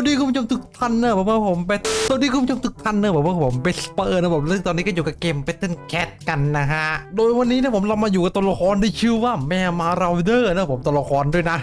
วัสดีคุณ ผู้ชมทุกท่านนะผมว่าผมเป็นสวัสดีคุณผู้ชมทุกท่านเนะผมว่าผมเป็นสเปอร์นะผมซึ่งตอนนี้ก็อยู่กับเกม Battle Cat กันนะฮะ โดยวันนี้นะผมเรามาอยู่กับตัวละครที่ชื่อว่าแม่มาราเดอร์นะผมตัวละครด้วยนะ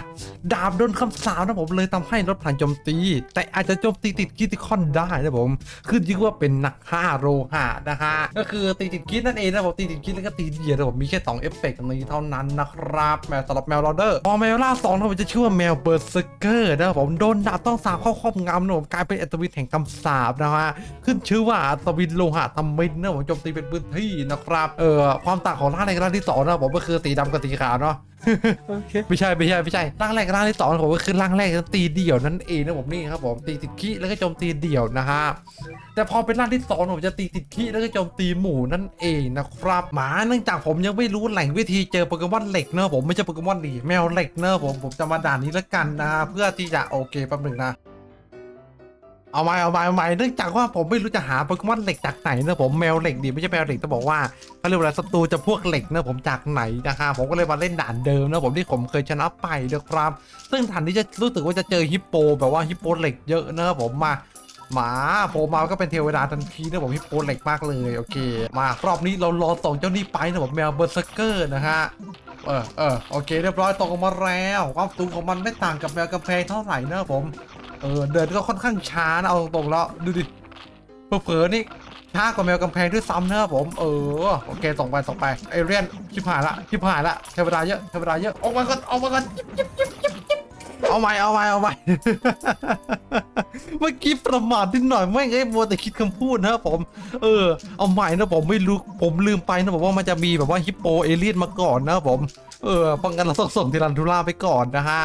ดาบโดนคำสาปนะผมเลยทำให้ลดพลังโจมตี แต่อาจจะโจมตีติดคิติคอนได้นะผมขึ้นชื่อว่าเป็นนักฆ่าโลหะนะฮะก็คือตีติดคิดนั่นเองนะผมตีติดคิดแล้วก็ตีเดียนะผมมีแค่สองเอฟเฟกต์นี้เท่านั้นนะครับแมวสำหรับแมวราเดอร์พอแมวล่าสองนะผมจะชื่อว่าแมวเบอร์เซเกอร์นะผมโดนดาบต้องสาบเข้าครอบงำนะผมกลายเป็นอัตวิทแห่งคำสาปนะฮะขึ้นชื่อว่าอัตวิทโลหะทำมินนะผมโจมตีเป็นพื้นที่นะครับเออความต่างของร่างในร่างที่สองนะผมก็คือสีดำกับสีขาวเนาะโอเคไม่ใช่ไม่ใช่ไม่ใช่ร่างแรกกับร่างที่สองผมก็คือร่างแรกตีเดี่ยวนั่นเองนะผมนี่ครับผมตีติดขี้แล้วก็โจมตีเดี่ยวนะฮะแต่พอเป็นร่างที่สองผมจะตีติดขี้แล้วก็โจมตีหมู่นั่นเองนะครับหมาเนื่องจากผมยังไม่รู้แหล่งวิธีเจอโปเกมอนเหล็กเนอะผมไม่ใช่โปเกมอนดีแมวเหล็กเนอะผมผมจะมาด่านนี้แล้วกันนะเพื่อที่จะโอเคแป๊บหนึงนะ เอาไม้เอาไม้เอาไม้เนื่องจากว่าผมไม่รู้จะหาโปเกมอนเหล็กจากไหนนะผมแมวเหล็กดีไม่ใช่แมวเหล็กต้องบอกว่าเขาเรียกว่าศัตรูจะพวกเหล็กนะผมจากไหนนะครับผมก็เลยมาเล่นด่านเดิมนะผมที่ผมเคยชนะไปนะครับ ซึ่งด่านนี้จะรู้สึกว่าจะเจอฮิปโปแบบว่าฮิปโปเหล็กเยอะนะครับผมมาหมาโผล่มาก็เป็นเทวดาทันทีนะผมฮิปโปเหล็กมากเลยโอเค มารอบนี้เรารอส่งเจ้านี่ไปนะผมแมวเบอร์เซเกอร์นะฮะเออเออโอเค เรียบร้อยตกออกมาแล้วความสูงของมันไม่ต่างกับแมวกระเพงเท่าไหร่นะผม เออเดินก็ค่อนข้างช้านะเอาตรงๆแล้วดูดิเผลอๆนี่ช้ากว่าแมวกำแพงด้วยซ้ำนะครับผมเออโอเคส่งไปส่งไปไอเรียนชิบหายละชิบหายละเทวดาเยอะเทวดาเยอะออกมาก่อนออกมาก่อนจิ๊บจิ๊บจิ๊บจิ๊บเอาใหม่เอาใหม่เอาใหม่ เมื่อกี้ประมาทนิดหน่อยไม่ไอ้มัวแต่คิดคำพูดนะครับผม เออ เอาใหม่นะผมไม่รู้ผมลืมไปนะผมว่ามันจะมีแบบว่าฮิปโปเอเลียนมาก่อนนะครับผม เออป้องกันเราต้องส่งทีรันทุล่าไปก่อนนะฮะ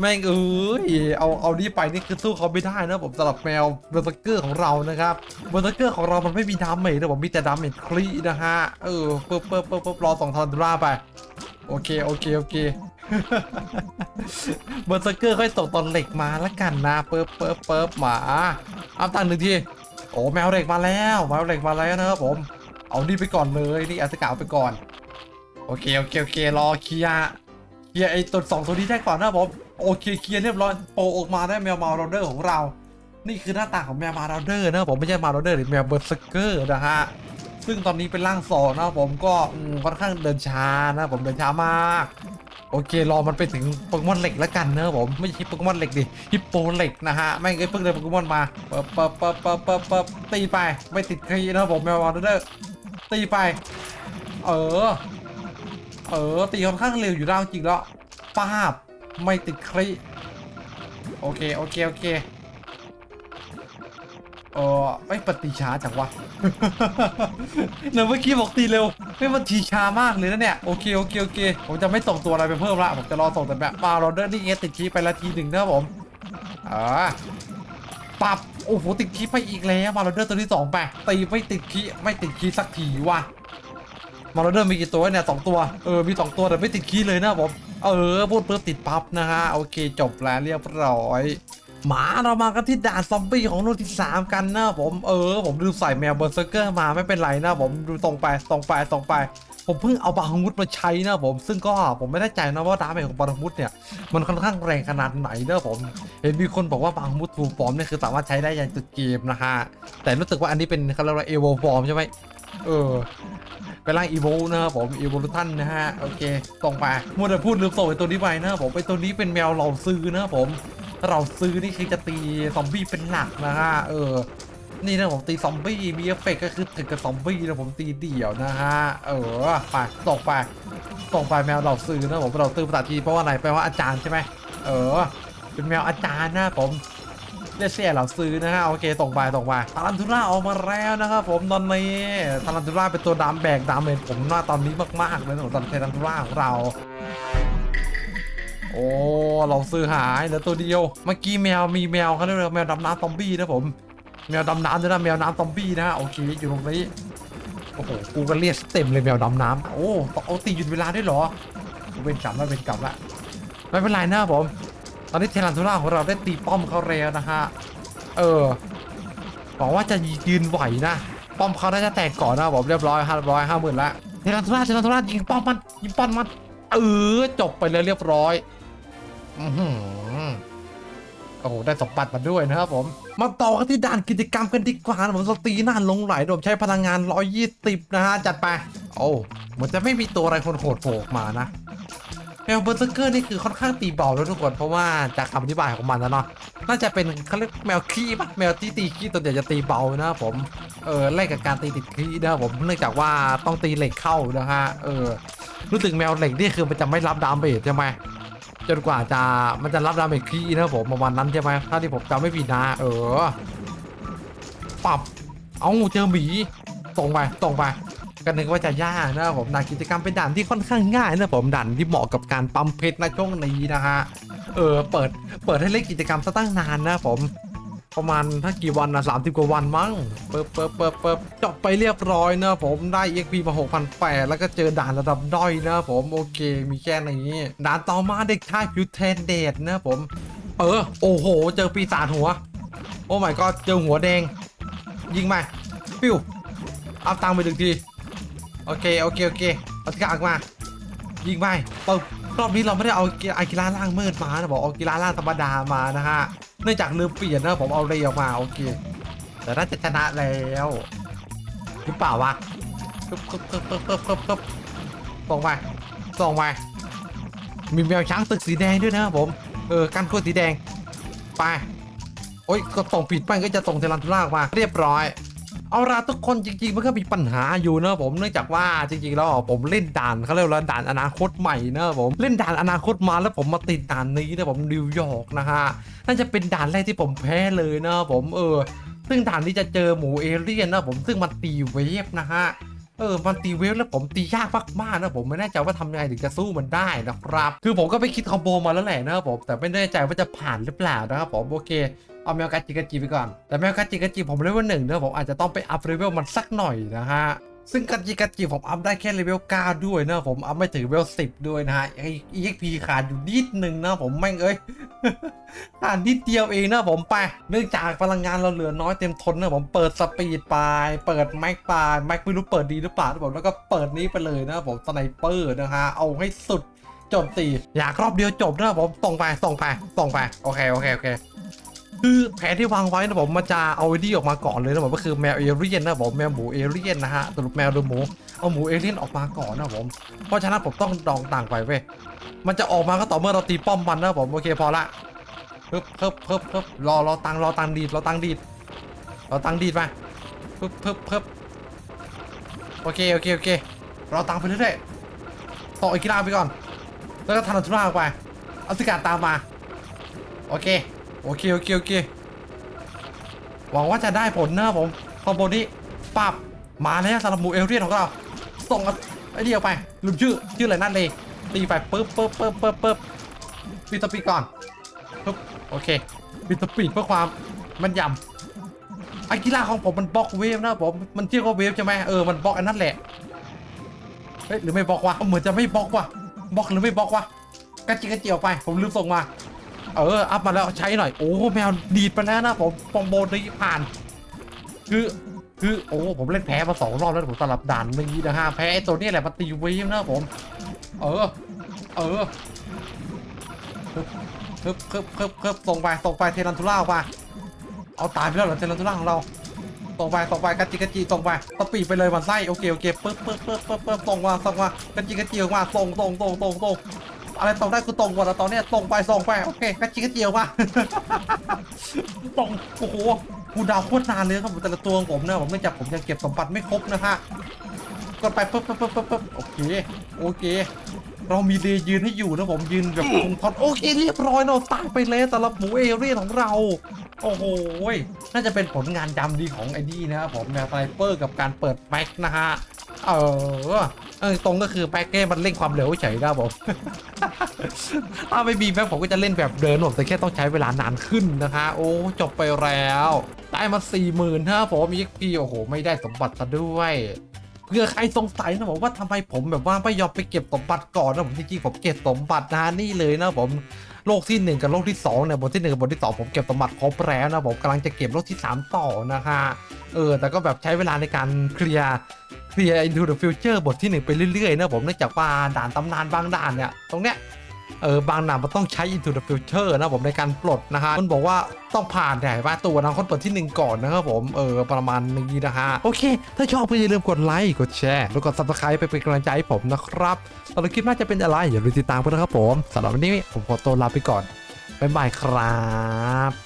แม่งเอ้ยเอาเอานี่ไปนี่คือสู้เขาไม่ได้นะผมสำหรับแมวเบอร์เซอร์เกอร์ของเรานะครับเบอร์เซอร์เกอร์ของเรามันไม่มีดาเมจนะผมมีแต่ดาเมจคลีนะฮะเออเปิบเปิบเปิบเปิบรอสองทันดราไปโอเคโอเคโอเคเบอร์เซอร์เกอร์ค่อยส่งตอนเหล็กมาแล้วกันนะเปิบเปิบเปิบหมาเอาตังหนึ่งทีโอ้แมวเหล็กมาแล้วแมวเหล็กมาแล้วนะครับผมเอานี่ไปก่อนเลยนี่อาสกาเอาไปก่อนโอเคโอเคโอเครอเคลียร์ เคลียไอ้ตัวสองตัวนี้ได้ก่อนนะผมโอเคเคลียร์เรียบร้อยโปรออกมาได้แมวมาราเดอร์ของเรา นี่คือหน้าตาของแมวมาราเดอร์นะผมไม่ใช่มาราเดอร์หรือแมวเบอร์สเกอร์นะฮะซึ่งตอนนี้เป็นร่างสองนะผมก็ค่อนข้างเดินช้านะผมเดินช้ามากโอเครอมันไปถึงโปเกมอนเหล็กแล้วกันเนอะผมไม่ใช่โปเกมอนเหล็กดิฮิปโปเหล็กนะฮะไม่งเอ้ยเพิ่งได้โปเกมอนมาเปิบเปิบเปิบเปิบเปิบเปิบตีไปไม่ติดครีนะผมแมวมาราเดอร์ตีไป เออ เออตีค่อนข้างเร็วอยู่แล้วจริงแล้วป้าบไม่ติดครีโอเค โอเค โอเคเออไม่ปฏิช้าจังวะเนี่ยเมื่อกี้บอกตีเร็วไม่มันทีช้ามากเลยนะเนี่ยโอเคโอเคโอเคผมจะไม่ส่งตัวอะไรไปเพิ่มละผมจะรอส่งแต่แบบมาโรเดอร์นี่เองติดคีไปละทีหนึ่งนะผมอ่าปับโอ้โหติดคีไปอีกแล้วมาโรเดอร์ตัวที่สองไปตีไม่ติดคีไม่ติดคีสักทีว่ะ มาราเดอร์มีกี่ตัวเนี่ยสองตัว เออ มีสองตัวแต่ไม่ติดขี้เลยนะผม เออ พูดปุ๊บติดปั๊บนะฮะ โอเค จบแล้วเรียบร้อย หมาเรามากันที่ด่านซอมบี้ของโนนที่สามกันนะผม เออ ผมดูใส่แมวเบอร์เซอร์เกอร์มาไม่เป็นไรนะผม ดูตรงไป ตรงไป ตรงไป ผมเพิ่งเอาบาฮามุดมาใช้นะผม ซึ่งก็ผมไม่แน่ใจนะว่าดาเมจของบาฮามุดเนี่ย มันค่อนข้างแรงขนาดไหนนะผม เห็นมีคนบอกว่าบาฮามุดทูฟอร์มเนี่ยคือสามารถใช้ได้ยันจุดเกมนะฮะ แต่รู้สึกว่าอันนี้เป็นเขาเรียกว่าเอโวฟอร์มใช่ไหมเออ ไปไล่อีโวนะครับผมอีโวลูทันนะฮะโอเคตรงไปมัวแต่พูดลืมส่ไอตัวนี้ไปนะครับผมไอตัวนี้เป็นแมวเราซื้อนะครับผมเราซื้อนี่คือจะตีซอมบี้เป็นหลักนะฮะเออนี่นะผมตีซอมบี้มีเอฟเฟกก็คือถึงกับซอมบี้นะผมตีเดี่ยวนะฮะเออไปส่งไปส่งไปแมวเราซื้อนะผมเราซื้อภาษาทีเพราะว่าอะไรแปลว่าอาจารย์ใช่ไหมเออ เป็นแมวอาจารย์นะผม เรียกเสียเราซื้อนะฮะโอเคส่งไปส่งไปทารันทูล่าออกมาแล้วนะครับผมตอนนี้ทารันทูล่าเป็นตัวดาแบกดาเมจผมว่าตอนนี้มากๆเลยนะผมตอนเทรันทูล่าของเราโอ้ เราซื้อหายเหลือตัวเดียว เมื่อกี้แมวมีแมวเขาเรียกแมวดำน้ำซอมบี้นะผม แมวดำน้ำด้วยนะแมวน้ำซอมบี้นะฮะโอเคอยู่ตรงนี้ โอ้โห กูก็เรียกเต็มเลยแมวดำน้ำโอ้ต้องเอาตีหยุดเวลาได้เหรอเป็นกลับแล้วเป็นกลับละไม่เป็นไรนะผม ตอนนี้เทรันทูล่าของเราได้ตีป้อมเขาแล้วนะฮะ เออหวังว่าจะยืนไหวนะ ป้อมเขาน่าจะแตกก่อนนะผมเรียบร้อยห้าร้อยห้าหมื่นละเทรันทูล่าเทรันทูล่ายิงป้อมมันยิงป้อมมัน เออจบไปเลยเรียบร้อยอือหือโอ้โหได้สมบัติมาด้วยนะครับผม มาต่อกันที่ด่านกิจกรรมกันดีกว่าผมสตีหน้าลงไหลโดมใช้พลังงาน 120 นะฮะ จัดไป โอ้เหมันจะไม่มีตัวอะไรคนโหดโผล่ออกมานะ แมวเบอร์เซอร์เกอร์นี่คือค่อนข้างตีเบาแล้วทุกคนเพราะว่าจากคำอธิบายของมันนะเนาะน่าจะเป็นเขาเรียกแมวขี้ปะแมวที่ตีขี้ตัวเดียวจะตีเบานะครับผมเออไล่กับการตีติดขี้นะครับผมเนื่องจากว่าต้องตีเหล็กเข้านะฮะเออรู้สึกแมวเหล็กนี่คือมันจะไม่รับดาเมจใช่ไหมจนกว่าจะมันจะรับดาเมจขี้นะครับผมประมาณนั้นใช่ไหมถ้าที่ผมจำไม่ผิดนะเออปรับเอาเจอหมีตรงไปตรงไป กันนึกว่าจะยากนะครับผมด่านกิจกรรมเป็นด่านที่ค่อนข้างง่ายนะครับผมด่านที่เหมาะกับการปั๊มเพชรในช่วงนี้นะฮะเออเปิดเปิดให้เล่นกิจกรรมซะตั้งนานนะครับผมประมาณถ้ากี่วันนะสามสิบกว่าวันมั้งเปิบเปิบเปิบเปิบจบไปเรียบร้อยนะครับผมได้ EXP มา6,800แปดแล้วก็เจอด่านระดับด้อยนะครับผมโอเคมีแค่นี้ด่านต่อมาเด็กชายผิวแทนเดดนะครับผม เออ โอ้โห เจอปีศาจหัว โอ้ my god เจอหัวแดง ยิงไปปิ้วเอาตังไปหนึ่งที โอเคโอเคโอเคเอาที่กางมายิงไปปึ๊บรอบนี้เราไม่ได้เอาอากิระล่างมืดมานะบอกเอากีฬาล่างธรรมดามานะฮะเนื่องจากลืมเปลี่ยนนะผมเอาเรย์ออกมาโอเคแต่น่าจะชนะแล้วหรือเปล่าวะปึ๊บปึ๊บปึ๊บปึ๊บปึ๊บปึ๊บปึ๊บส่งไปส่งไปมีแมวช้างตึกสีแดงด้วยนะผมเออกันโคตรสีแดงไปโอ้ยก็ส่งผิดไปก็จะส่งเทลันทุล่าออกมาเรียบร้อย เอาละทุกคนจริงๆมันก็มีปัญหาอยู่นะผมเนื่องจากว่าจริงๆแล้วผมเล่นด่านเขาเรียกว่าด่านอนาคตใหม่นะผมเล่นด่านอนาคตมาแล้วผมมาติดด่านนี้นะผมนิวยอร์กนะฮะน่าจะเป็นด่านแรกที่ผมแพ้เลยนะผมเออ ซึ่งด่านนี้จะเจอหมูเอเลี่ยนนะผมซึ่งมันตีเวฟนะฮะเออมันตีเวฟแล้วผมตียากมากๆนะผมไม่แน่ใจว่าทำยังไงถึงจะสู้มันได้นะครับ คือผมก็ไปคิดคอมโบมาแล้วแหละนะครับผมแต่ไม่แน่ใจว่าจะผ่านหรือเปล่านะครับผมโอเค เอาแมวกาจิกาจิไปก่อน แต่แมวกาจิกาจิผมเลเวลหนึ่งเนอะผมอาจจะต้องไปอัพเลเวลมันสักหน่อยนะฮะซึ่งกาจิกาจิผมอัพได้แค่เลเวล9ด้วยนะผมอัพไม่ถึงเลเวล10 ด้วยนะฮะไอ้ EXP ขาดอยู่นิดนึงนะผมแม่งเอ้ยขาดนิดเดียวเองนะผมไป เนื่องจากพลังงานเราเหลือน้อยเต็มทนนะผมเปิดสปีดไปเปิดแม็กไปแม็กไม่รู้เปิดดีหรือเปล่าผมแล้วก็เปิดนี้ไปเลยนะผมสไนเปอร์นะฮะ เอาให้สุดจมตีอยากรอบเดียวจบนะผมส่งไปส่งไปส่งไปโอเคโอเคโอเค คือแผนที่วางไว้นะผมมันจะเอาไอ้นี่ออกมาก่อนเลยนะผมก็คือแมวเอเรียนนะผมแมวหมูเอเรียนนะฮะสรุปแมวหรือหมูเอาหมูเอเรียนออกมาก่อนนะผมเพราะฉะนั้นผมต้องดองต่างไปเว้ยมันจะออกมาก็ต่อเมื่อเราตีป้อมมันนะผมโอเคพอละเพิ่มเพิ่มเพิ่มเพิ่มรอรอตังรอตังดีดรอตังดีดรอตังดีดมาเพิ่มเพิ่มเพิ่มโอเคโอเคโอเครอตังไปเรื่อยๆต่ออีกกีฬาไปก่อน แล้วก็ทันทุรากไปเอาสกัดตามมา โอเค โอเคโอเคโอเคหวังว่าจะได้ผลนะผมคอมโบนี้ปับมาแล้วสำหรับหมูเอลเรียนของเราส่งไอ้นี่ออกไปลืมชื่อชื่ออะไรนั่นเลยตีไปปึ๊บปึ๊บปึ๊บปึ๊บปึ๊บปิดสปีก่อนปึ๊บโอเคปิดสปีเพื่อความมันยำไอากิล่าของผมมันบล็อกเวฟนะผมมันเรียกว่าเวฟใช่ไหมเออมันบล็อกอันนั้นแหละเฮ้ยหรือไม่บล็อกวะเหมือนจะไม่บล็อกวะบล็อกหรือไม่บล็อกวะกระจิกกระเจียวไป ผมลืมส่งมา เออ อัพมาแล้วใช้หน่อย โอ้แมวดีดไปแล้วนะผมฟองโบนี้ผ่าน คือ คือ โอ้ผมเล่นแพ้มาสองรอบแล้วผมสลับด่านเมื่อกี้นะฮะ แพ้ไอ้ตัวนี้แหละมาตีเวฟนะผม เออ เออคึบคึบคึบคึบคึบส่งไปส่งไปเทรันทูล่าออกมาเอาตายไปแล้วเหรอเทรันทูล่าของเราส่งไปส่งไปกัจจิกัจจิส่งไปตะปีไปเลยมันไส้โอเคโอเคปึ๊บปึ๊บปึ๊บปึ๊บปึ๊บส่งมาส่งมากัจจิกัจจิออกมาส่งส่งส่งส่งส่ง อะไรตรงได้คือตรงหมดแล้วตอนเนี้ยตรงไปส่งไปโอเคกระจิกกระเจียวมา ตรงโอ้โหกูดาวโคตรนานเลยครับผมแต่ละตัวของผมนะผมไม่จับผมยังเก็บสมบัติไม่ครบนะฮะกดไปปึ๊บปึ๊บปึ๊บปึ๊บปึ๊บโอเคโอเค เรามีเลยืนให้อยู่นะผมยืนแบบคงทอนโอเคเรียบร้อยเราตายไปแล้วสำหรับหมูเอเรียนของเรา โอ้โหน่าจะเป็นผลงานดำดีของไอ้นี่นะครับผมแนวไซเปอร์กับการเปิดแม็กนะฮะ เออเออตรงก็คือแม็กเก้มันเร่งความเร็วเฉยนะครับผม ถ้าไม่มีแม็กผมก็จะเล่นแบบเดินผมแต่แค่ต้องใช้เวลานานขึ้นนะคะ โอ้จบไปแล้วได้มาสี่หมื่นนะครับผมอีกพีโอ้โห ไม่ได้สมบัติซะด้วยเพื่อใครสงสัยนะผมว่าทำไมผมแบบว่าไม่ยอมไปเก็บสมบัติก่อนนะผมจริงๆผมเก็บสมบัตินะนี่เลยนะผมโลกที่หนึ่งกับโลกที่สองเนี่ยบทที่หนึ่งกับบทที่สองผมเก็บสมบัติครบแล้วนะผมกำลังจะเก็บโลกที่สามต่อนะฮะเออแต่ก็แบบใช้เวลาในการเคลียร์ เคลียร์ into the future บทที่หนึ่งไปเรื่อย ๆ นะผมเนื่องจากว่าด่านตำนานบางด่านเนี่ย ตรงเนี้ยเออบางหนามันต้องใช้ into the future นะผมในการปลดนะฮะมันบอกว่าต้องผ่านแต่ว่าตัวนะคนเปิดที่หนึ่งก่อนนะครับผมเออประมาณนี้นะฮะโอเค ถ้าชอบก็อย่าลืมกดไลค์กดแชร์แล้วกด subscribe ไปเป็นกำลังใจให้ผมนะครับสำหรับคลิปน้าจะเป็นอะไรอย่าลืมติดตามกันนะครับผมสำหรับวันนี้ผมขอตัวลาไปก่อนบ๊ายบายครับ